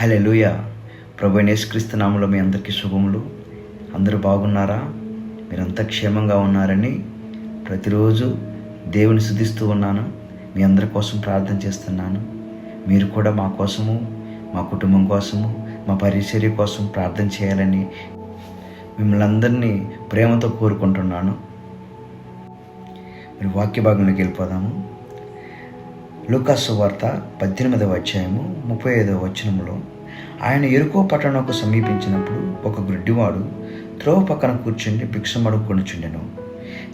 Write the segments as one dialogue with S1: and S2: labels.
S1: హలే లూయ ప్రభు యేసుక్రీస్తు నామంలో మీ అందరికీ శుభములు. అందరూ బాగున్నారా? మీరంతా క్షేమంగా ఉన్నారని ప్రతిరోజు దేవుని శుద్ధిస్తూ ఉన్నాను. మీ అందరి కోసం ప్రార్థన చేస్తున్నాను. మీరు కూడా మా కోసము మా కుటుంబం కోసము మా పరిచర్య కోసం ప్రార్థన చేయాలని మిమ్మల్ని అందరినీ ప్రేమతో కోరుకుంటున్నాను. మీరు వాక్య భాగంలోకి వెళ్ళిపోదాము. లూకాసు వార్త పద్దెనిమిదవ అధ్యాయము ముప్పై ఐదవ వచనంలో ఆయన ఎరుకో పట్టణంకు సమీపించినప్పుడు ఒక గుడ్డివాడు త్రోవ పక్కన కూర్చుండి భిక్షమడుకొనుచుండెను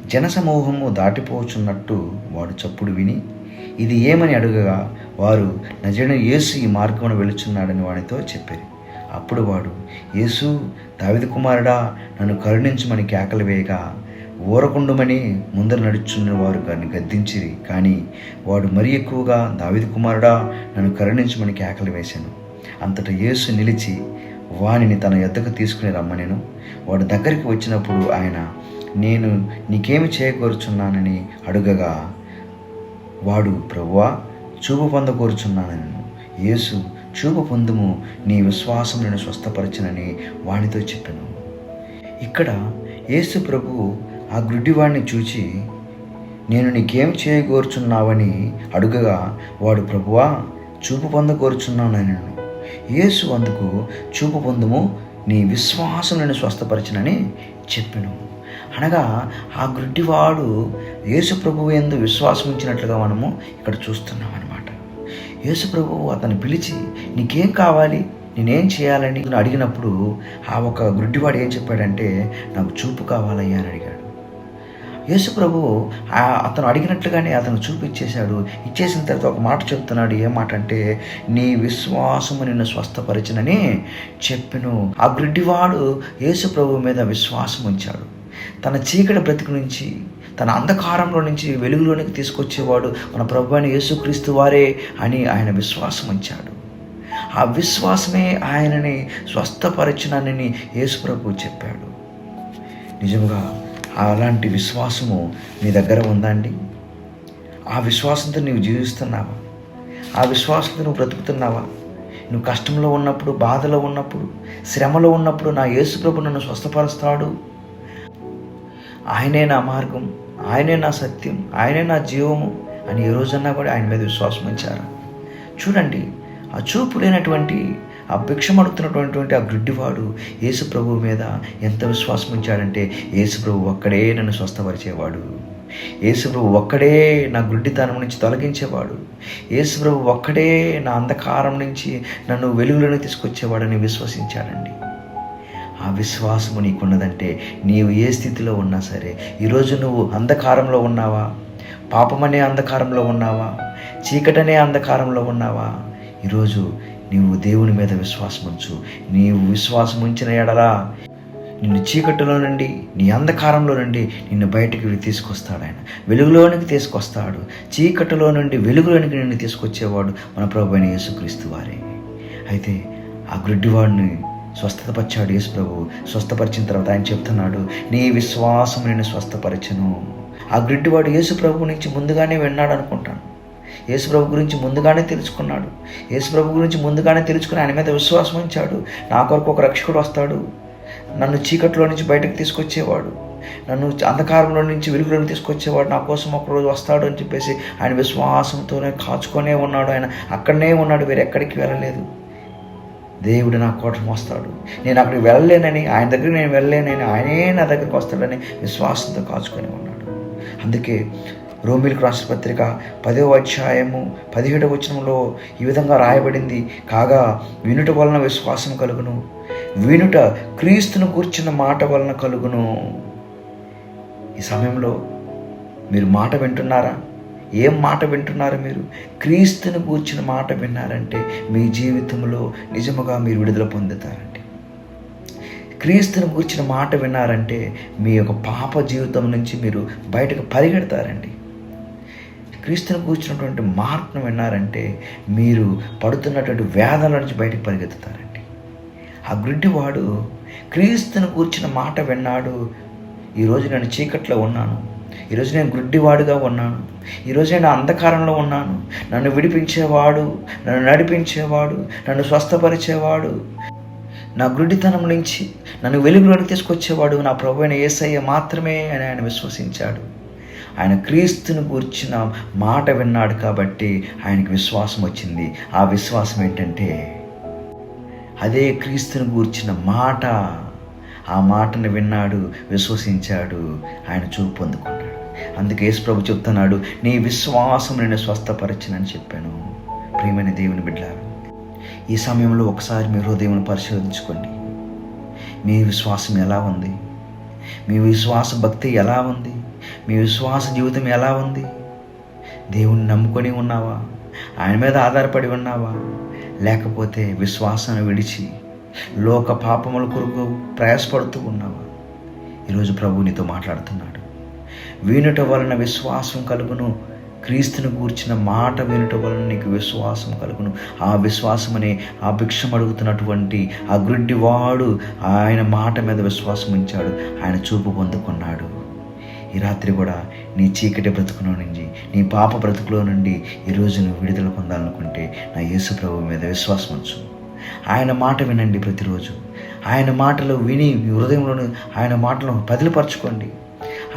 S1: జనసమూహము దాటిపోచున్నట్టు వాడు చప్పుడు విని ఇది ఏమని అడుగగా వారు నజన యేసు ఈ మార్గమును వెళుచున్నాడని వాడితో చెప్పారు. అప్పుడు వాడు యేసు దావిద కుమారుడా నన్ను కరుణించమని కేకలు వేయగా ఊరకుండుమని ముందర నడుచున్న వారు దాన్ని గద్దించిరి. కానీ వాడు మరి ఎక్కువగా దావిది కుమారుడా నన్ను కరుణించమని కేకలు వేశాను అంతటా యేసు నిలిచి వానిని తన యొద్దకు తీసుకుని రమ్మనేను. వాడు దగ్గరికి వచ్చినప్పుడు ఆయన నేను నీకేమి చేయకూరుచున్నానని అడుగగా వాడు ప్రభువా చూపు పొందకూరుచున్నానని యేసు చూపు పొందుము నీ విశ్వాసం నేను స్వస్థపరచనని వానితో చెప్పాను. ఇక్కడ యేసు ప్రభు ఆ గుడ్డివాడిని చూచి నేను నీకేం చేయగోరుచున్నావని అడుగగా వాడు ప్రభువా చూపు పొందగోరుచున్నానని నేను యేసు అందుకు చూపు పొందుము నీ విశ్వాసం నేను స్వస్థపరచనని చెప్పాను. అనగా ఆ గుడ్డివాడు యేసు ప్రభువు ఎందు విశ్వాసం ఉంచినట్లుగా మనము ఇక్కడ చూస్తున్నాం అనమాట యేసు ప్రభువు అతను పిలిచి నీకేం కావాలి? నేనేం చేయాలని? అడిగినప్పుడు ఆ ఒక గుడ్డివాడు ఏం చెప్పాడంటే నాకు చూపు కావాలయ్యా అని అడిగాడు. యేసు ప్రభు అతను అడిగినట్లుగానే అతను చూపిచ్చేశాడు ఇచ్చేసిన తర్వాత ఒక మాట చెప్తున్నాడు. ఏ మాట అంటే నీ విశ్వాసము నిన్ను స్వస్థపరిచినని చెప్పిను. ఆ గుడ్డివాడు యేసు ప్రభు మీద విశ్వాసం ఉంచాడు. తన చీకటి బ్రతుకు నుంచి తన అంధకారంలో నుంచి వెలుగులోనికి తీసుకొచ్చేవాడు మన ప్రభు అని యేసుక్రీస్తు వారే అని ఆయన విశ్వాసం ఉంచాడు. ఆ విశ్వాసమే ఆయనని స్వస్థపరచునని యేసు ప్రభు చెప్పాడు. నిజంగా అలాంటి విశ్వాసము నీ దగ్గర ఉందండి ఆ విశ్వాసంతో నువ్వు జీవిస్తున్నావా? ఆ విశ్వాసంతో నువ్వు బ్రతుకుతున్నావా? నువ్వు కష్టంలో ఉన్నప్పుడు బాధలో ఉన్నప్పుడు శ్రమలో ఉన్నప్పుడు నా యేసుప్రభు నన్ను స్వస్థపరుస్తాడు. ఆయనే నా మార్గం ఆయనే నా సత్యం ఆయనే నా జీవము అని ఏ రోజన్నా కూడా ఆయన మీద విశ్వాసం ఉంచారు? చూడండి ఆ చూపు లేనటువంటి ఆ భిక్షం ఆ గుడ్డివాడు యేసు ప్రభు మీద ఎంత విశ్వాసం ఉంచాడంటే యేసు ప్రభు ఒక్కడే నన్ను స్వస్థపరిచేవాడు. ఏసుప్రభు ఒక్కడే నా గుడ్డితనం నుంచి తొలగించేవాడు. ఏసుప్రభు ఒక్కడే నా అంధకారం నుంచి నన్ను వెలుగులను తీసుకొచ్చేవాడని విశ్వసించాడండి. ఆ విశ్వాసము నీకున్నదంటే నీవు ఏ స్థితిలో ఉన్నా సరే ఈరోజు నువ్వు అంధకారంలో ఉన్నావా? పాపమనే అంధకారంలో ఉన్నావా? చీకటనే అంధకారంలో ఉన్నావా? ఈరోజు నీవు దేవుని మీద విశ్వాసం ఉంచు నీవు విశ్వాసం ఉంచిన ఎడలా నిన్ను చీకటిలో నుండి నీ అంధకారంలో నుండి నిన్ను బయటికి తీసుకొస్తాడు ఆయన. వెలుగులోనికి తీసుకొస్తాడు. చీకటిలో నుండి వెలుగులోనికి నిన్ను తీసుకొచ్చేవాడు మన ప్రభు అయిన యేసుక్రీస్తు వారే. అయితే ఆ గ్రుడ్డివాడిని స్వస్థతపరిచాడు యేసు ప్రభు. స్వస్థపరిచిన తర్వాత ఆయన చెప్తున్నాడు నీ విశ్వాసం నేను స్వస్థపరచను. ఆ గ్రిడ్డివాడు యేసు ప్రభు నుంచి ముందుగానే విన్నాడు అనుకుంటాను యేసుప్రభు గురించి ముందుగానే తెలుసుకున్నాడు. యేసుప్రభు గురించి ముందుగానే తెలుసుకుని ఆయన మీద విశ్వాసం ఉంచాడు. నా కొరకు ఒక రక్షకుడు వస్తాడు. నన్ను చీకట్లో నుంచి బయటకు తీసుకొచ్చేవాడు. నన్ను అంధకారంలో నుంచి వెలుగులోకి తీసుకొచ్చేవాడు. నా కోసం ఒకరోజు వస్తాడు అని చెప్పేసి ఆయన విశ్వాసంతోనే కాచుకొనే ఉన్నాడు ఆయన. అక్కడనే ఉన్నాడు వేరే ఎక్కడికి వెళ్ళలేదు. దేవుడు నా కోటం వస్తాడు. నేను అక్కడికి వెళ్ళలేనని ఆయన దగ్గర నేను వెళ్ళలేనని ఆయనే నా దగ్గరికి వస్తాడని విశ్వాసంతో కాచుకొని ఉన్నాడు. అందుకే రోమిల్కి రాష్ట్ర పత్రిక పదవ అధ్యాయము పదిహేడవ వచనంలో ఈ విధంగా రాయబడింది. కాగా వినుట వలన విశ్వాసం కలుగును. వినుట క్రీస్తును కూర్చున్న మాట వలన కలుగును. ఈ సమయంలో మీరు మాట వింటున్నారా? ఏం మాట వింటున్నారు మీరు? క్రీస్తుని కూర్చిన మాట విన్నారంటే మీ జీవితంలో నిజముగా మీరు విడుదల పొందుతారండి. క్రీస్తుని కూర్చిన మాట విన్నారంటే మీ యొక్క పాప జీవితం నుంచి మీరు బయటకు పరిగెడతారండి. క్రీస్తుని కూర్చున్నటువంటి మార్పును విన్నారంటే మీరు పడుతున్నటువంటి వేదల నుంచి బయటకు పరిగెత్తుతారండి. ఆ గుడ్డివాడు క్రీస్తుని కూర్చిన మాట విన్నాడు. ఈరోజు నేను చీకట్లో ఉన్నాను. ఈరోజు నేను గుడ్డివాడుగా ఉన్నాను. ఈరోజు నేను అంధకారంలో ఉన్నాను. నన్ను విడిపించేవాడు నన్ను నడిపించేవాడు నన్ను స్వస్థపరిచేవాడు. నా గుడ్డితనం నుంచి నన్ను వెలుగులోకి తీసుకొచ్చేవాడు నా ప్రభు అయిన ఏసయ్య మాత్రమే అని ఆయన విశ్వసించాడు. ఆయన క్రీస్తుని గూర్చిన మాట విన్నాడు కాబట్టి ఆయనకు విశ్వాసం వచ్చింది. ఆ విశ్వాసం ఏంటంటే అదే క్రీస్తుని గూర్చిన మాట ఆ మాటను విన్నాడు విశ్వసించాడు ఆయన చూపు పొందుకున్నాడు. అందుకే యేసు ప్రభు చెప్తున్నాడు నీ విశ్వాసం నేను స్వస్థపరచనని చెప్పాను. ప్రియమైన దేవుని బిడ్డారు ఈ సమయంలో ఒకసారి మీ హృదయం పరిశోధించుకోండి. మీ విశ్వాసం ఎలా ఉంది? మీ విశ్వాస భక్తి ఎలా ఉంది? మీ విశ్వాస జీవితం ఎలా ఉంది? దేవుణ్ణి నమ్ముకొని ఉన్నావా? ఆయన మీద ఆధారపడి ఉన్నావా? లేకపోతే విశ్వాసాన్ని విడిచి లోక పాపముల కొరకు ప్రయాసపడుతూ ఉన్నావా? ఈరోజు ప్రభు నీతో మాట్లాడుతున్నాడు. వినుట వలన విశ్వాసం కలుగును. క్రీస్తుని గూర్చిన మాట వినుట వలన నీకు విశ్వాసం కలుగును. ఆ విశ్వాసమనే ఆ భిక్షం అడుగుతున్నటువంటి ఆ గుడ్డివాడు ఆయన మాట మీద విశ్వాసం ఉంచాడు. ఆయన చూపు పొందుకున్నాడు. ఈ రాత్రి కూడా నీ చీకటి బ్రతుకులో నుంచి నీ పాప బ్రతుకులో నుండి ఈరోజు నువ్వు విడుదల పొందాలనుకుంటే నా యేసు ప్రభు మీద విశ్వాసం ఉంచు. ఆయన మాట వినండి ప్రతిరోజు. ఆయన మాటలు విని మీ హృదయంలోని ఆయన మాటలను బదిలిపరచుకోండి.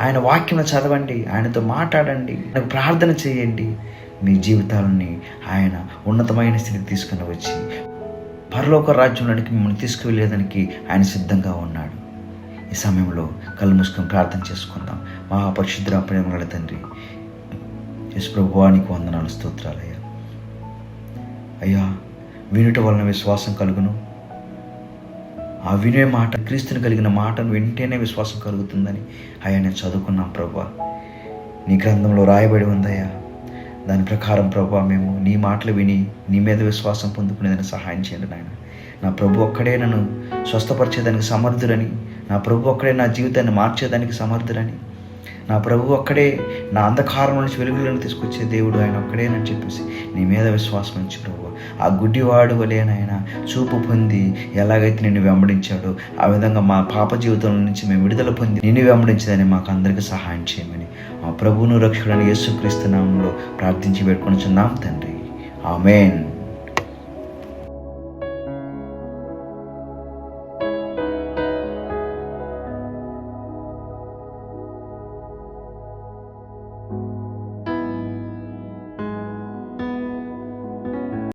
S1: ఆయన వాక్యం చదవండి ఆయనతో మాట్లాడండి ఆయనకు ప్రార్థన చేయండి. మీ జీవితాలని ఆయన ఉన్నతమైన స్థితికి తీసుకుని వచ్చి పరలోక రాజ్యంలోనికి మిమ్మల్ని తీసుకువెళ్ళేదానికి ఆయన సిద్ధంగా ఉన్నాడు. ఈ సమయంలో కళ్ళు మూసుకొని ప్రార్థన చేసుకుందాం. మహాపరిశుద్ర ప్రేమగల తండ్రి యశ్ ప్రభువానికి వందనాలు స్తోత్రాలయ్యా అయ్యా. వినుట వలన విశ్వాసం కలుగును. ఆ వినే మాట క్రీస్తుని కలిగిన మాటను వింటేనే విశ్వాసం కలుగుతుందని అయ్యా నేను చదువుకున్నాం ప్రభా. నీ గ్రంథంలో రాయబడి ఉందయ్యా. దాని ప్రకారం ప్రభు మేము నీ మాటలు విని నీ మీద విశ్వాసం పొందుకునేదని సహాయం చేయండి నాయన. నా ప్రభు ఒక్కడే నన్ను స్వస్థపరిచేదానికి సమర్థుడని నా ప్రభు ఒక్కడే నా జీవితాన్ని మార్చేదానికి సమర్థుడని నా ప్రభు ఒక్కడే నా అంధకారం నుంచి వెలుగులను తీసుకొచ్చే దేవుడు ఆయన ఒక్కడేనని చెప్పేసి నీ మీద విశ్వాసం ఉంచి ప్రభు ఆ గుడ్డివాడు వలేనైనా చూపు పొంది ఎలాగైతే నిన్ను వెంబడించాడో ఆ విధంగా మా పాప జీవితం నుంచి మేము విడుదల పొంది నిన్ను వెంబడించదని మాకు అందరికీ సహాయం చేయమని మా ప్రభువును రక్షకుడని యేసుక్రీస్తు నామంలో ప్రార్థించి పెట్టుకొని చున్నాం తండ్రి. ఆమెన్.